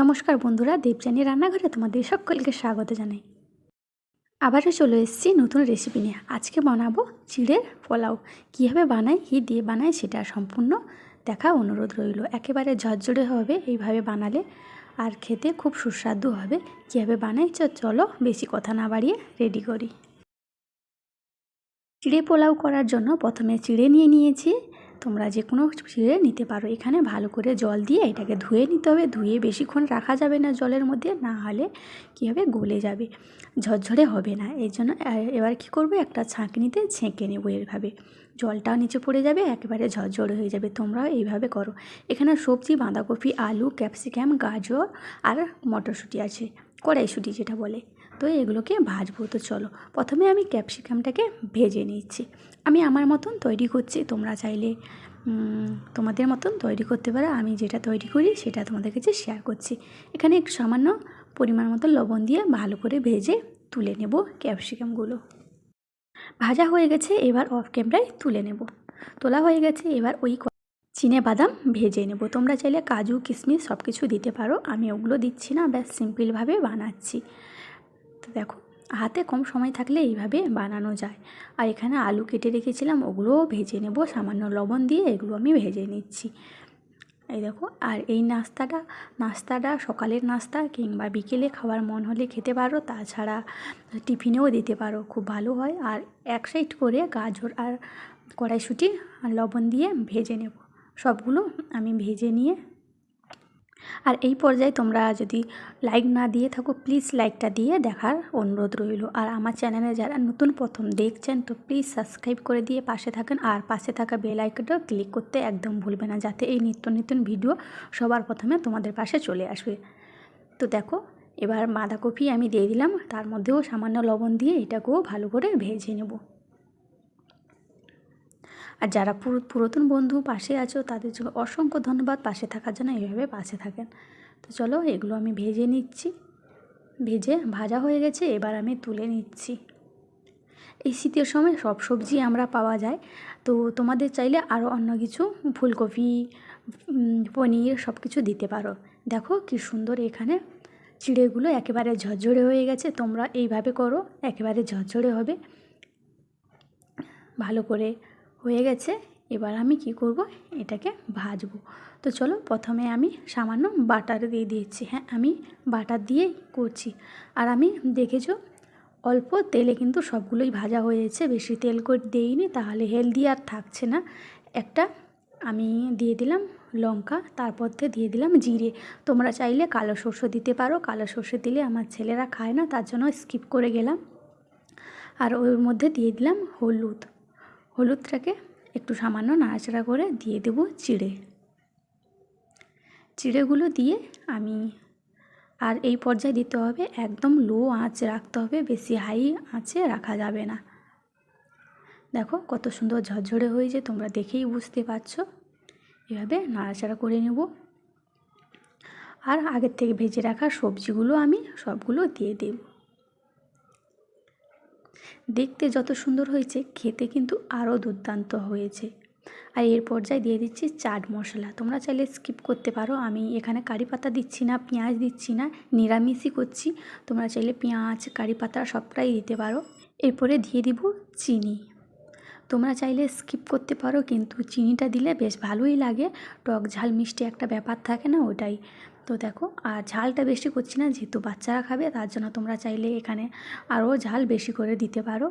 নমস্কার বন্ধুরা, দেবযানী রান্নাঘরে তোমাদের সকলকে স্বাগত জানাই। আবারও চলে এসেছি নতুন রেসিপি নিয়ে। আজকে বানাবো চিড়ের পোলাও। কীভাবে বানাই, কী দিয়ে বানাই সেটা সম্পূর্ণ দেখা অনুরোধ রইল। একেবারে ঝরঝরে হবে এইভাবে বানালে, আর খেতে খুব সুস্বাদু হবে। কীভাবে বানাই চলো বেশি কথা না বাড়িয়ে রেডি করি। চিড়ে পোলাও করার জন্য প্রথমে চিড়ে নিয়ে নিয়েছি। তোমরা যে কোনো চিড়ে নিতে পারো। এখানে ভালো করে জল দিয়ে এটাকে ধুয়ে নিতে হবে। ধুয়ে বেশিক্ষণ রাখা যাবে না জলের মধ্যে, না হলে কী হবে? গলে যাবে। ঝরঝরে হবে না। এই জন্য এবার কী করবে? একটা ছাঁকনিতে ছেঁকে নেব এইভাবে জলটাও নিচে পড়ে যাবে, একেবারে ঝরঝরে হয়ে যাবে। তোমরাও এইভাবে করো। এখানে সবজি, বাঁধাকপি, আলু, ক্যাপসিকাম, গাজর আর মটরশুঁটি আছে। কড়াইশুঁটি যেটা বলে। তো এগুলোকে ভাজবো। তো চলো, প্রথমে আমি ক্যাপসিকামটাকে ভেজে নিচ্ছি। আমি আমার মতন তৈরি করছি, তোমরা চাইলে তোমাদের মতন তৈরি করতে পারো। আমি যেটা তৈরি করি সেটা তোমাদের কাছে শেয়ার করছি। এখানে একটু সামান্য পরিমাণ মতো লবণ দিয়ে ভালো করে ভেজে তুলে নেব ক্যাপসিকামগুলো। ভাজা হয়ে গেছে, এবার অফ ক্যামেরায় তুলে নেব। তোলা হয়ে গেছে, এবার ওই চিনে বাদাম ভেজে নেব। তোমরা চাইলে কাজু কিশমিশ সব কিছু দিতে পারো। আমি ওগুলো দিচ্ছি না, ব্যাস সিম্পলভাবে বানাচ্ছি। দেখো, হাতে কম সময় থাকলে এইভাবে বানানো যায়। আর এখানে আলু কেটে রেখেছিলাম, ওগুলোও ভেজে নেব, সামান্য লবণ দিয়ে এগুলো আমি ভেজে নিচ্ছি। এই দেখো, আর এই নাস্তাটা নাস্তাটা, সকালের নাস্তা কিংবা বিকেলে খাওয়ার মন হলে খেতে পারো, তাছাড়া টিফিনেও দিতে পারো, খুব ভালো হয়। আর এক সাইড করে গাজর আর কড়াইশুঁটি লবণ দিয়ে ভেজে নেব। সবগুলো আমি ভেজে নিয়ে আর এই পর্যায়ে তোমরা যদি লাইক না দিয়ে থাকো প্লিজ লাইকটা দিয়ে দেখার অনুরোধ রইল। আর আমার চ্যানেলে যারা নতুন প্রথম দেখছেন, তো প্লিজ সাবস্ক্রাইব করে দিয়ে পাশে থাকেন। আর পাশে থাকা বেল আইকনটাও ক্লিক করতে একদম ভুলবে না, যাতে এই নিত্য নতুন ভিডিও সবার প্রথমে তোমাদের পাশে চলে আসবে তো দেখো, এবার বাঁধাকপি আমি দিয়ে দিলাম। তার মধ্যেও সামান্য লবণ দিয়ে এটাকেও ভালো করে ভেজে নেব। আর যারা পুরাতন বন্ধু পাশে আছো, তাদের জন্য অসংখ্য ধন্যবাদ। পাশে থাকার জন্য এইভাবে পাশে থাকেন। তো চলো, এগুলো আমি ভেজে নিচ্ছি। ভেজে ভাজা হয়ে গেছে, এবার আমি তুলে নিচ্ছি। এই শীতের সময় সব সবজি আমরা পাওয়া যায়। তো তোমাদের চাইলে আরও অন্য কিছু, ফুলকপি পনির সব কিছু দিতে পারো। দেখো কি সুন্দর এখানে চিড়েগুলো একেবারে ঝরঝরে হয়ে গেছে। তোমরা এইভাবে করো, একেবারে ঝরঝরে হবে। ভালো করে হয়ে গেছে। এবার আমি কি করব? এটাকে ভাজবো। তো চলো প্রথমে আমি সামান্য বাটার দিয়ে দিয়েছি। হ্যাঁ আমি বাটার দিয়েই করছি। আর আমি দেখেছ, অল্প তেলে কিন্তু সবগুলোই ভাজা হয়েছে। বেশি তেল করে দিইনি, তাহলে হেলদি আর থাকছে না। একটা আমি দিয়ে দিলাম লঙ্কা তারপর দিয়ে দিলাম জিরে। তোমরা চাইলে কালো সর্ষে দিতে পারো। কালো সর্ষে দিলে আমার ছেলেরা খায় না, তার জন্য স্কিপ করে গেলাম। আর ওর মধ্যে দিয়ে দিলাম হলুদ। হলুদটাকে একটু সামান্য নাড়াচাড়া করে দিয়ে দেব চিড়ে। চিড়েগুলো দিয়ে আমি আর এই পর্যায়ে দিতে হবে একদম লো আঁচ রাখতে হবে, বেশি হাই আঁচে রাখা যাবে না। দেখো কত সুন্দর ঝরঝরে হয়েছে, তোমরা দেখেই বুঝতে পারছ। এভাবে নাড়াচাড়া করে নেব। আর আগের থেকে ভেজে রাখা সবজিগুলো আমি সবগুলো দিয়ে দেবো। দেখতে যত সুন্দর হয়েছে, খেতে কিন্তু আরও দুর্দান্ত হয়েছে। আর এর পর্যায়ে দিয়ে দিচ্ছি চাট মশলা। তোমরা চাইলে স্কিপ করতে পারো। আমি এখানে কারি পাতা দিচ্ছি না, পেঁয়াজ দিচ্ছি না, নিরামিষই করছি। তোমরা চাইলে পেঁয়াজ, কারি পাতা সবটাই দিতে পারো। এরপরে দিয়ে দিব চিনি। তোমরা চাইলে স্কিপ করতে পারো, কিন্তু চিনিটা দিলে বেশ ভালোই লাগে। টক ঝাল মিষ্টি একটা ব্যাপার থাকে না ওটাই। তো দেখো, আর ঝালটা বেশি করছি না, যেহেতু বাচ্চারা খাবে, তার জন্য তোমরা চাইলে এখানে আরও ঝাল বেশি করে দিতে পারো।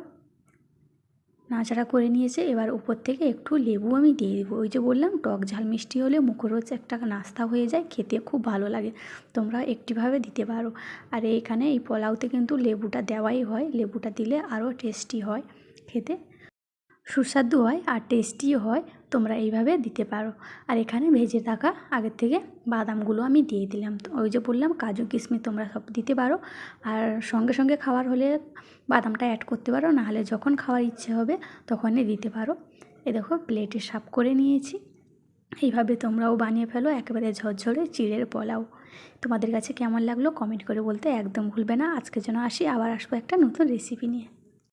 নাচাড়া করে নিয়েছে, এবার উপর থেকে একটু লেবু আমি দিয়ে দেবো। ওই যে বললাম, টক ঝাল মিষ্টি হলে মুখরোচ একটা নাস্তা হয়ে যায়, খেতে খুব ভালো লাগে, তোমরা একটিভাবে দিতে পারো। আর এখানে এই পোলাওতে কিন্তু লেবুটা দেওয়াই হয়, লেবুটা দিলে আরও টেস্টি হয় খেতে। সুস্বাদু হয় আর টেস্টিও হয়, তোমরা এইভাবে দিতে পারো। আর এখানে ভেজে থাকা আগের থেকে বাদামগুলো আমি দিয়ে দিলাম। ওই যে বললাম, কাজু কিশমিশ তোমরা সব দিতে পারো। আর সঙ্গে সঙ্গে খাওয়ার হলে বাদামটা অ্যাড করতে পারো, নাহলে যখন খাওয়ার ইচ্ছে হবে তখনই দিতে পারো। এ দেখো প্লেটে সাফ করে নিয়েছি। এইভাবে তোমরাও বানিয়ে ফেলো, একেবারে ঝরঝরে চিড়ের পোলাও। তোমাদের কাছে কেমন লাগল কমেন্ট করে বলতে একদম ভুলবে না। আজকের জন্য আসি, আবার আসব একটা নতুন রেসিপি নিয়ে।